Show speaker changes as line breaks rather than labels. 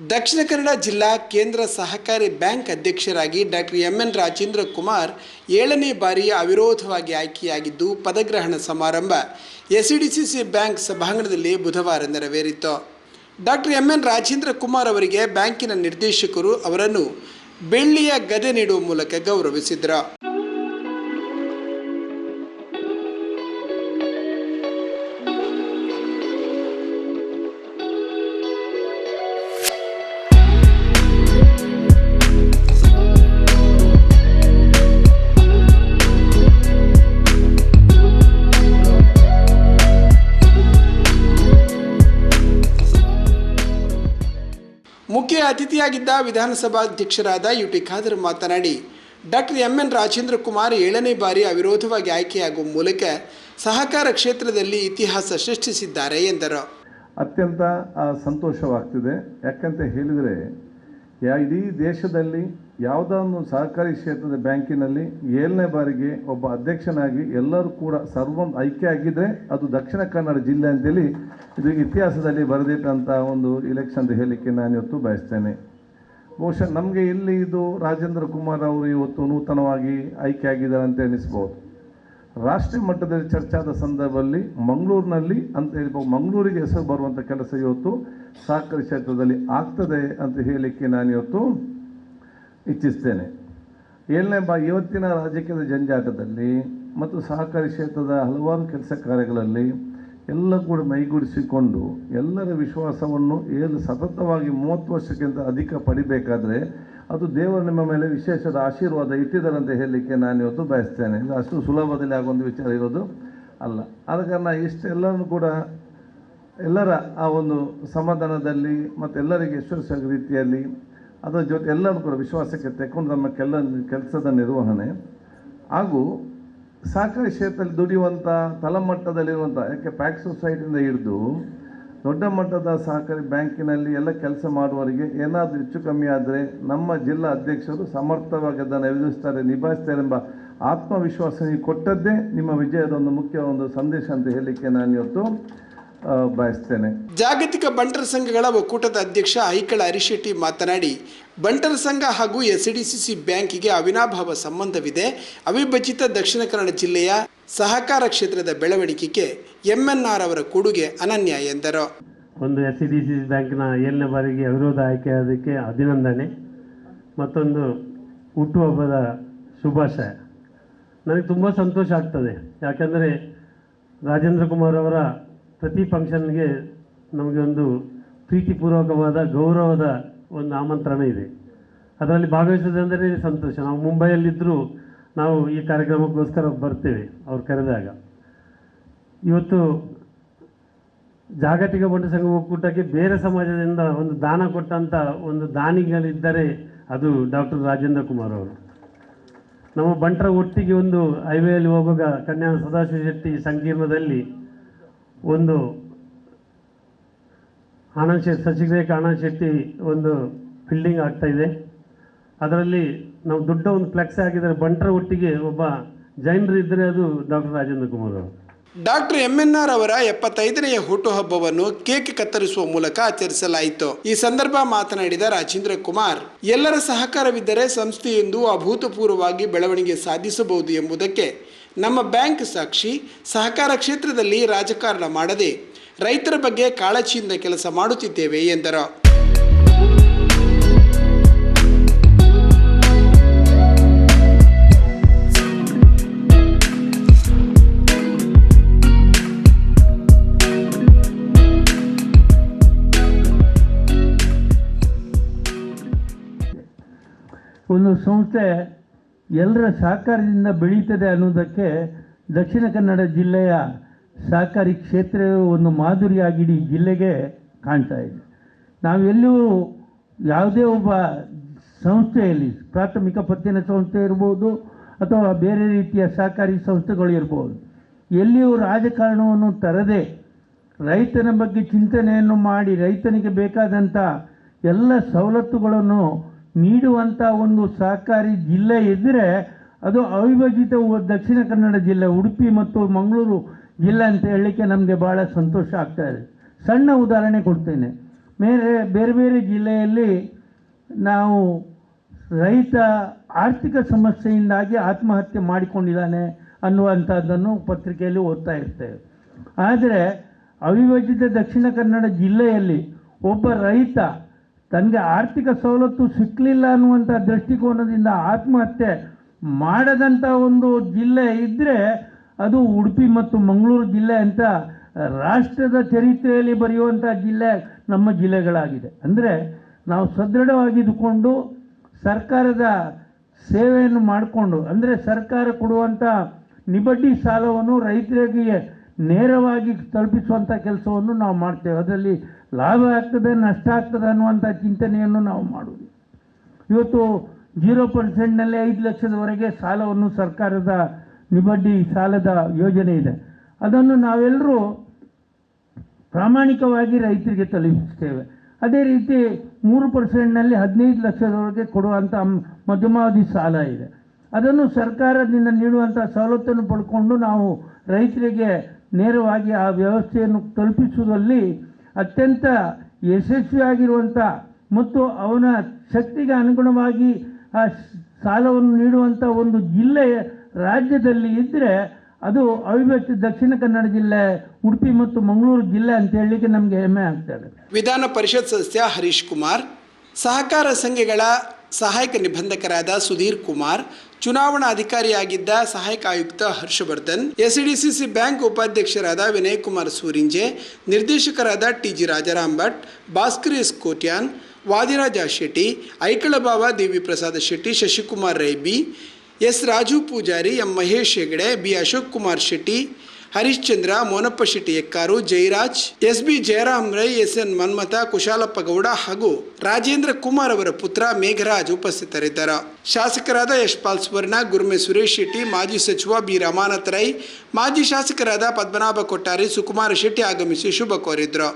ದಕ್ಷಿಣ ಕನ್ನಡ ಜಿಲ್ಲಾ ಕೇಂದ್ರ ಸಹಕಾರಿ ಬ್ಯಾಂಕ್ ಅಧ್ಯಕ್ಷರಾಗಿ doctor M N Rajendra Kumar ಏಳನೇ ಬಾರಿ ಅವಿರೋಧವಾಗಿ ಆಯ್ಕೆಯಾಗಿದ್ದು ಪದಗ್ರಹಣ ಸಮಾರಂಭ. ಎಸ್ಡಿಸಿಸಿ ಬ್ಯಾಂಕ್ ಸಭಾಂಗಣದಲ್ಲಿ ಬುಧವಾರ ನೆರವೇರಿತು. Doctor M N Rajendra Kumar ಅವರಿಗೆ ಬ್ಯಾಂಕಿನ ನಿರ್ದೇಶಕರು ಅವರನ್ನು ಬೆಳ್ಳಿಯ ಗದೆ ನೀಡುವ ಮೂಲಕ ಗೌರವಿಸಿದರು. ಅತಿಥಿಯಾಗಿದ್ದ ವಿಧಾನಸಭಾಧ್ಯಕ್ಷರಾದ ಯು ಟಿ ಖಾದರ್ ಮಾತನಾಡಿ, doctor M N Rajendra Kumar ಏಳನೇ ಬಾರಿ ಅವಿರೋಧವಾಗಿ ಆಯ್ಕೆಯಾಗುವ ಮೂಲಕ ಸಹಕಾರ ಕ್ಷೇತ್ರದಲ್ಲಿ ಇತಿಹಾಸ ಸೃಷ್ಟಿಸಿದ್ದಾರೆ ಎಂದರು.
ಅತ್ಯಂತ ಸಂತೋಷವಾಗ್ತಿದೆ. ಯಾಕಂತ ಹೇಳಿದರೆ ಇಡೀ ದೇಶದಲ್ಲಿ ಯಾವುದಾದ್ರು ಸಹಕಾರಿ ಕ್ಷೇತ್ರದ ಬ್ಯಾಂಕಿನಲ್ಲಿ ಏಳನೇ ಬಾರಿಗೆ ಒಬ್ಬ ಅಧ್ಯಕ್ಷನಾಗಿ ಎಲ್ಲರೂ ಕೂಡ ಸರ್ವ ಐಕ್ಯ ಆಗಿದ್ದರೆ ಅದು ದಕ್ಷಿಣ ಕನ್ನಡ ಜಿಲ್ಲೆ ಅಂತೇಳಿ ಇದು ಇತಿಹಾಸದಲ್ಲಿ ಬರೆದಿಟ್ಟಂಥ ಒಂದು ಇಲೆಕ್ಷನ್ ಹೇಳಲಿಕ್ಕೆ ನಾನು ಇವತ್ತು ಬಯಸ್ತೇನೆ. ಬಹುಶಃ ನಮಗೆ ಇಲ್ಲಿ ಇದು ರಾಜೇಂದ್ರ ಕುಮಾರ್ ಅವರು ಇವತ್ತು ನೂತನವಾಗಿ ಆಯ್ಕೆ ಆಗಿದ್ದಾರೆ ಅಂತ ಎನಿಸ್ಬೋದು ರಾಷ್ಟ್ರೀಯ ಮಟ್ಟದಲ್ಲಿ ಚರ್ಚಾದ ಸಂದರ್ಭದಲ್ಲಿ ಮಂಗಳೂರಿನಲ್ಲಿ ಅಂತ ಹೇಳ್ಬೋದು, ಮಂಗಳೂರಿಗೆ ಹೆಸರು ಬರುವಂಥ ಕೆಲಸ ಇವತ್ತು ಸಹಕಾರಿ ಕ್ಷೇತ್ರದಲ್ಲಿ ಆಗ್ತದೆ ಅಂತ ಹೇಳಲಿಕ್ಕೆ ನಾನು ಇವತ್ತು ಇಚ್ಛಿಸ್ತೇನೆ ಏಳನೇ ಬಾ, ಇವತ್ತಿನ ರಾಜಕೀಯದ ಜಂಜಾಟದಲ್ಲಿ ಮತ್ತು ಸಹಕಾರಿ ಕ್ಷೇತ್ರದ ಹಲವಾರು ಕೆಲಸ ಕಾರ್ಯಗಳಲ್ಲಿ ಎಲ್ಲ ಕೂಡ ಮೈಗೂಡಿಸಿಕೊಂಡು ಎಲ್ಲರ ವಿಶ್ವಾಸವನ್ನು ಏನು ಸತತವಾಗಿ ಮೂವತ್ತು ವರ್ಷಕ್ಕಿಂತ ಅಧಿಕ ಪಡಿಬೇಕಾದರೆ ಅದು ದೇವರು ನಿಮ್ಮ ಮೇಲೆ ವಿಶೇಷದ ಆಶೀರ್ವಾದ ಇಟ್ಟಿದ್ದಾರೆ ಅಂತ ಹೇಳಲಿಕ್ಕೆ ನಾನು ಇವತ್ತು ಬಯಸ್ತೇನೆ. ಇಲ್ಲ, ಅಷ್ಟು ಸುಲಭದಲ್ಲಿ ಆಗೊಂದು ವಿಚಾರ ಇರೋದು ಅಲ್ಲ. ಆದ ಕಾರಣ ಇಷ್ಟೆಲ್ಲರೂ ಕೂಡ ಎಲ್ಲರ ಆ ಒಂದು ಸಮಾಧಾನದಲ್ಲಿ ಮತ್ತು ಎಲ್ಲರಿಗೆ ಯಶಸ್ವಿ ರೀತಿಯಲ್ಲಿ ಅದರ ಜೊತೆ ಎಲ್ಲರೂ ಕೂಡ ವಿಶ್ವಾಸಕ್ಕೆ ತೆಕ್ಕೊಂಡು ನಮ್ಮ ಕೆಲ, ಕೆಲಸದ ನಿರ್ವಹಣೆ. ಹಾಗೂ ಸಹಕಾರಿ ಕ್ಷೇತ್ರದಲ್ಲಿ ದುಡಿಯುವಂಥ ತಲಮಟ್ಟದಲ್ಲಿರುವಂಥ ಯಾಕೆ ಪ್ಯಾಕ್ ಸೊಸೈಟಿಯಿಂದ ಹಿಡಿದು ದೊಡ್ಡ ಮಟ್ಟದ ಸಹಕಾರಿ ಬ್ಯಾಂಕಿನಲ್ಲಿ ಎಲ್ಲ ಕೆಲಸ ಮಾಡುವವರಿಗೆ ಏನಾದರೂ ಹೆಚ್ಚು ಕಮ್ಮಿ ಆದರೆ ನಮ್ಮ ಜಿಲ್ಲಾ ಅಧ್ಯಕ್ಷರು ಸಮರ್ಥವಾಗಿ ಅದನ್ನು ಎದುರಿಸ್ತಾರೆ, ನಿಭಾಯಿಸ್ತಾರೆ ಎಂಬ ಆತ್ಮವಿಶ್ವಾಸ ನೀವು ಕೊಟ್ಟದ್ದೇ ನಿಮ್ಮ ವಿಜಯದ ಒಂದು ಮುಖ್ಯ ಒಂದು ಸಂದೇಶ ಅಂತ ಹೇಳಲಿಕ್ಕೆ ನಾನು ಇವತ್ತು ಬಯಸ್ತೇನೆ.
ಜಾಗತಿಕ ಬಂಟರ ಸಂಘಗಳ ಒಕ್ಕೂಟದ ಅಧ್ಯಕ್ಷ ಐಕಳ ಹರಿಶೆಟ್ಟಿ ಮಾತನಾಡಿ ಬಂಟರ ಸಂಘ ಹಾಗೂ ಎಸ್ಡಿಸಿಸಿ ಬ್ಯಾಂಕಿಗೆ ಅವಿನಾಭಾವ ಸಂಬಂಧವಿದೆ. ಅವಿಭಜಿತ ದಕ್ಷಿಣ ಕನ್ನಡ ಜಿಲ್ಲೆಯ ಸಹಕಾರ ಕ್ಷೇತ್ರದ ಬೆಳವಣಿಗೆಗೆ ಎಂಎನ್ಆರ್ ಅವರ ಕೊಡುಗೆ ಅನನ್ಯ ಎಂದರು.
ಒಂದು ಎಸ್ ಸಿ ಡಿ ಸಿ ಬ್ಯಾಂಕ್ನ ಏಳನೇ ಬಾರಿಗೆ ಅವಿರೋಧ ಆಯ್ಕೆಯಾದಕ್ಕೆ ಅಭಿನಂದನೆ ಮತ್ತೊಂದು ಹುಟ್ಟುಹಬ್ಬದ ಶುಭಾಶಯ. ನನಗೆ ತುಂಬ ಸಂತೋಷ ಆಗ್ತದೆ. ಯಾಕೆಂದರೆ ರಾಜೇಂದ್ರ ಕುಮಾರ್ ಅವರ ಪ್ರತಿ ಫಂಕ್ಷನ್ಗೆ ನಮಗೆ ಒಂದು ಪ್ರೀತಿಪೂರ್ವಕವಾದ, ಗೌರವದ ಒಂದು ಆಮಂತ್ರಣ ಇದೆ. ಅದರಲ್ಲಿ ಭಾಗವಹಿಸೋದಂದರೆ ಸಂತೋಷ. ನಾವು ಮುಂಬೈಯಲ್ಲಿದ್ದರೂ ನಾವು ಈ ಕಾರ್ಯಕ್ರಮಕ್ಕೋಸ್ಕರ ಬರ್ತೇವೆ ಅವ್ರು ಕರೆದಾಗ. ಇವತ್ತು ಜಾಗತಿಕ ಬಂಡ ಸಂಘ ಒಕ್ಕೂಟಕ್ಕೆ ಬೇರೆ ಸಮಾಜದಿಂದ ಒಂದು ದಾನ ಕೊಟ್ಟಂಥ ಒಂದು ದಾನಿಗಳಿದ್ದರೆ ಅದು ಡಾಕ್ಟರ್ ರಾಜೇಂದ್ರ ಕುಮಾರ್ ಅವರು. ನಮ್ಮ ಬಂಟರ ಒಟ್ಟಿಗೆ ಒಂದು ಹೈವೇಯಲ್ಲಿ ಹೋಗುವಾಗ ಕನ್ಯಾ ಸದಾಶಿವ ಶೆಟ್ಟಿ ಸಂಕೀರ್ಣದಲ್ಲಿ ಒಂದು ಆನಂದ್ ಶೆಟ್ಟಿ ಸಚಿವರೇಖ ಆನಂದ್ ಶೆಟ್ಟಿ ಒಂದು ಫಿಲ್ಡಿಂಗ್ ಆಗ್ತಾ ಇದೆ. ಅದರಲ್ಲಿ ನಾವು ದೊಡ್ಡ ಒಂದು ಫ್ಲೆಕ್ಸ್ ಹಾಕಿದರೆ ಬಂಟರ ಒಟ್ಟಿಗೆ ಒಬ್ಬ ಜೈನರು ಇದ್ದರೆ ಅದು ಡಾಕ್ಟರ್ ರಾಜೇಂದ್ರ ಕುಮಾರ್ ಅವರು.
ಡಾಕ್ಟರ್ ಎಂಎನ್ಆರ್ ಅವರ ಎಪ್ಪತ್ತೈದನೆಯ ಹುಟ್ಟುಹಬ್ಬವನ್ನು ಕೇಕ್ ಕತ್ತರಿಸುವ ಮೂಲಕ ಆಚರಿಸಲಾಯಿತು. ಈ ಸಂದರ್ಭ ಮಾತನಾಡಿದ ರಾಜೇಂದ್ರ ಕುಮಾರ್, ಎಲ್ಲರ ಸಹಕಾರವಿದ್ದರೆ ಸಂಸ್ಥೆಯೊಂದು ಅಭೂತಪೂರ್ವವಾಗಿ ಬೆಳವಣಿಗೆ ಸಾಧಿಸಬಹುದು ಎಂಬುದಕ್ಕೆ ನಮ್ಮ ಬ್ಯಾಂಕ್ ಸಾಕ್ಷಿ ಸಹಕಾರ ಕ್ಷೇತ್ರದಲ್ಲಿ ರಾಜಕಾರಣ ಮಾಡದೆ ರೈತರ ಬಗ್ಗೆ ಕಾಳಜಿಯಿಂದ ಕೆಲಸ ಮಾಡುತ್ತಿದ್ದೇವೆ ಎಂದರು.
ಒಂದು ಸಂಸ್ಥೆ ಎಲ್ಲರ ಸಹಕಾರದಿಂದ ಬೆಳೀತದೆ ಅನ್ನೋದಕ್ಕೆ ದಕ್ಷಿಣ ಕನ್ನಡ ಜಿಲ್ಲೆಯ ಸಹಕಾರಿ ಕ್ಷೇತ್ರ ಒಂದು ಮಾದರಿಯಾಗಿ ಇಡೀ ಜಿಲ್ಲೆಗೆ ಕಾಣ್ತಾ ಇದೆ. ನಾವೆಲ್ಲೂ ಯಾವುದೇ ಒಬ್ಬ ಸಂಸ್ಥೆಯಲ್ಲಿ ಪ್ರಾಥಮಿಕ ಪತ್ತಿನ ಸಂಸ್ಥೆ ಇರ್ಬೋದು ಅಥವಾ ಬೇರೆ ರೀತಿಯ ಸಹಕಾರಿ ಸಂಸ್ಥೆಗಳು ಇರ್ಬೋದು, ಎಲ್ಲಿಯೂ ರಾಜಕಾರಣವನ್ನು ತರದೆ ರೈತನ ಬಗ್ಗೆ ಚಿಂತನೆಯನ್ನು ಮಾಡಿ ರೈತನಿಗೆ ಬೇಕಾದಂಥ ಎಲ್ಲ ಸವಲತ್ತುಗಳನ್ನು ನೀಡುವಂಥ ಒಂದು ಸಹಕಾರಿ ಜಿಲ್ಲೆ ಇದ್ದರೆ ಅದು ಅವಿಭಜಿತ ದಕ್ಷಿಣ ಕನ್ನಡ ಜಿಲ್ಲೆ, ಉಡುಪಿ ಮತ್ತು ಮಂಗಳೂರು ಜಿಲ್ಲೆ ಅಂತ ಹೇಳಲಿಕ್ಕೆ ನಮಗೆ ಭಾಳ ಸಂತೋಷ ಆಗ್ತಾ ಇದೆ. ಸಣ್ಣ ಉದಾಹರಣೆ ಕೊಡ್ತೇನೆ. ಬೇರೆ ಬೇರೆ ಬೇರೆ ಜಿಲ್ಲೆಯಲ್ಲಿ ನಾವು ರೈತ ಆರ್ಥಿಕ ಸಮಸ್ಯೆಯಿಂದಾಗಿ ಆತ್ಮಹತ್ಯೆ ಮಾಡಿಕೊಂಡಿದ್ದಾನೆ ಅನ್ನುವಂಥದ್ದನ್ನು ಪತ್ರಿಕೆಯಲ್ಲಿ ಓದ್ತಾ ಇರ್ತೇವೆ. ಆದರೆ ಅವಿಭಜಿತ ದಕ್ಷಿಣ ಕನ್ನಡ ಜಿಲ್ಲೆಯಲ್ಲಿ ಒಬ್ಬ ರೈತ ತನಗೆ ಆರ್ಥಿಕ ಸವಲತ್ತು ಸಿಕ್ಕಲಿಲ್ಲ ಅನ್ನುವಂಥ ದೃಷ್ಟಿಕೋನದಿಂದ ಆತ್ಮಹತ್ಯೆ ಮಾಡದಂಥ ಒಂದು ಜಿಲ್ಲೆ ಇದ್ದರೆ ಅದು ಉಡುಪಿ ಮತ್ತು ಮಂಗಳೂರು ಜಿಲ್ಲೆ ಅಂತ ರಾಷ್ಟ್ರದ ಚರಿತ್ರೆಯಲ್ಲಿ ಬರೆಯುವಂಥ ಜಿಲ್ಲೆ ನಮ್ಮ ಜಿಲ್ಲೆಗಳಾಗಿದೆ. ಅಂದರೆ ನಾವು ಸದೃಢವಾಗಿದ್ದುಕೊಂಡು ಸರ್ಕಾರದ ಸೇವೆಯನ್ನು ಮಾಡಿಕೊಂಡು, ಅಂದರೆ ಸರ್ಕಾರ ಕೊಡುವಂಥ ನಿಬಡ್ಡಿ ಸಾಲವನ್ನು ರೈತರಿಗೆ ನೇರವಾಗಿ ತಲುಪಿಸುವಂಥ ಕೆಲಸವನ್ನು ನಾವು ಮಾಡ್ತೇವೆ. ಅದರಲ್ಲಿ ಲಾಭ ಆಗ್ತದೆ, ನಷ್ಟ ಆಗ್ತದೆ ಅನ್ನುವಂಥ ಚಿಂತನೆಯನ್ನು ನಾವು ಮಾಡುವುದು. ಇವತ್ತು ಜೀರೋ ಪರ್ಸೆಂಟ್ನಲ್ಲಿ ಐದು ಲಕ್ಷದವರೆಗೆ ಸಾಲವನ್ನು ಸರ್ಕಾರದ ನಿಬಡ್ಡಿ ಸಾಲದ ಯೋಜನೆ ಇದೆ. ಅದನ್ನು ನಾವೆಲ್ಲರೂ ಪ್ರಾಮಾಣಿಕವಾಗಿ ರೈತರಿಗೆ ತಲುಪಿಸ್ತೇವೆ. ಅದೇ ರೀತಿ ಮೂರು ಪರ್ಸೆಂಟ್ನಲ್ಲಿ ಹದಿನೈದು ಲಕ್ಷದವರೆಗೆ ಕೊಡುವಂಥ ಮಧ್ಯಮಾವಧಿ ಸಾಲ ಇದೆ. ಅದನ್ನು ಸರ್ಕಾರದಿಂದ ನೀಡುವಂಥ ಸವಲತ್ತನ್ನು ಪಡ್ಕೊಂಡು ನಾವು ರೈತರಿಗೆ ನೇರವಾಗಿ ಆ ವ್ಯವಸ್ಥೆಯನ್ನು ತಲುಪಿಸುವುದರಲ್ಲಿ ಅತ್ಯಂತ ಯಶಸ್ವಿಯಾಗಿರುವಂಥ ಮತ್ತು ಅವನ ಶಕ್ತಿಗೆ ಅನುಗುಣವಾಗಿ ಆ ಸಾಲವನ್ನು ನೀಡುವಂಥ ಒಂದು ಜಿಲ್ಲೆ ರಾಜ್ಯದಲ್ಲಿ ಇದ್ದರೆ ಅದು ಅವಿಭಕ್ತ ದಕ್ಷಿಣ ಕನ್ನಡ ಜಿಲ್ಲೆ, ಉಡುಪಿ ಮತ್ತು ಮಂಗಳೂರು ಜಿಲ್ಲೆ ಅಂತ ಹೇಳಲಿಕ್ಕೆ ನಮಗೆ ಹೆಮ್ಮೆ ಆಗ್ತದೆ
ವಿಧಾನ ಪರಿಷತ್ ಸದಸ್ಯ ಹರೀಶ್ ಕುಮಾರ್, ಸಹಕಾರ ಸಂಘಗಳ ಸಹಾಯಕ ನಿಬಂಧಕರಾದ ಸುಧೀರ್ ಕುಮಾರ್ ಚುನಾವಣಾ ಅಧಿಕಾರಿಯಾಗಿದ್ದ ಸಹಾಯಕ ಆಯುಕ್ತ ಹರ್ಷವರ್ಧನ್, ಎಸ್ಡಿಸಿಸಿ ಬ್ಯಾಂಕ್ ಉಪಾಧ್ಯಕ್ಷರಾದ ವಿನಯ್ ಕುಮಾರ್ ಸೂರಿಂಜೆ, ನಿರ್ದೇಶಕರಾದ TG Rajaram Bhat Bhaskar S Kotian, Vadiraja Shetty, Aikalabava Devi Prasad Shetty, Shashikumar Raibi, S Raju Poojary, M Mahesh Hegde, B Ashok Kumar Shetty Harishchandra, Monappa Shetty, Ekkaru Jayaraj S B Jayaram Rai S N Manmatha, Kushalappa Gowda ಹಾಗೂ ರಾಜೇಂದ್ರ ಕುಮಾರ್ ಅವರ ಪುತ್ರ ಮೇಘರಾಜ್ ಉಪಸ್ಥಿತರಿದ್ದರು. ಶಾಸಕರಾದ ಯಶ್ಪಾಲ್ ಸುವರ್ಣ, ಗುರುಮೆ ಸುರೇಶ್ ಶೆಟ್ಟಿ, ಮಾಜಿ ಸಚಿವ B Ramanath Rai, ಮಾಜಿ ಶಾಸಕರಾದ ಪದ್ಮನಾಭ ಕೊಟ್ಟಾರಿ ಸುಕುಮಾರ ಶೆಟ್ಟಿ ಆಗಮಿಸಿ ಶುಭ ಕೋರಿದ್ರು.